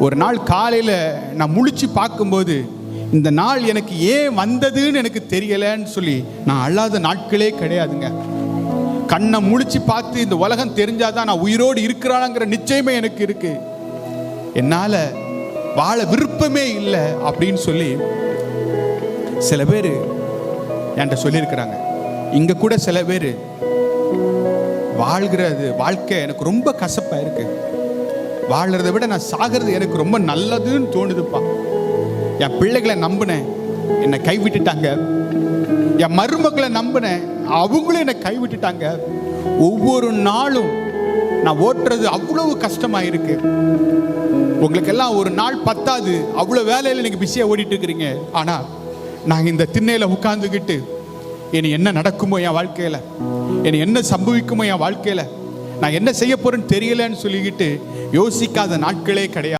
ஒரு நாள் காலையில் நான் முழிச்சு பார்க்கும்போது இந்த நாள் எனக்கு ஏன் வந்ததுன்னு எனக்கு தெரியலைன்னு சொல்லி நான் அழாத நாட்களே கிடையாதுங்க. கண்ணை முழிச்சு பார்த்து இந்த உலகம் தெரிஞ்சாதான் நான் உயிரோடு இருக்கிறாங்கிற நிச்சயமே எனக்கு இருக்கு. என்னால வாழ விருப்பமே இல்லை அப்படின்னு சொல்லி சில பேர் என்கிட்ட சொல்லியிருக்கிறாங்க. இங்க கூட சில பேர் வாழ்கிறது வாழ்க்கை எனக்கு ரொம்ப கசப்பா இருக்கு. வாழறதை விட நான் சாகிறது எனக்கு ரொம்ப நல்லதுன்னு தோணுதுப்பா. என் பிள்ளைகளை நம்பினேன். என்னை கைவிட்டுட்டாங்க. என் மருமக்களை நம்பினேன். அவங்களும் என்னை கைவிட்டுட்டாங்க. ஒவ்வொரு நாளும் நான் ஓட்டுறது அவ்வளவு கஷ்டமா இருக்கு உங்களுக்கெல்லாம் ஒரு நாள் பத்தாது. அவ்வளோ வேலையில் நீங்கள் பிஸியாக ஓடிட்டு இருக்கிறீங்க ஆனால் நாங்கள் இந்த திண்ணையில் உட்காந்துக்கிட்டு இனி என்ன நடக்குமோ என் வாழ்க்கையில் இனி என்ன சம்பவிக்குமோ என் வாழ்க்கையில் நான் என்ன செய்ய போறேன்னு தெரியலன்னு சொல்லிக்கிட்டு யோசிக்காத நாட்களே கிடையாது.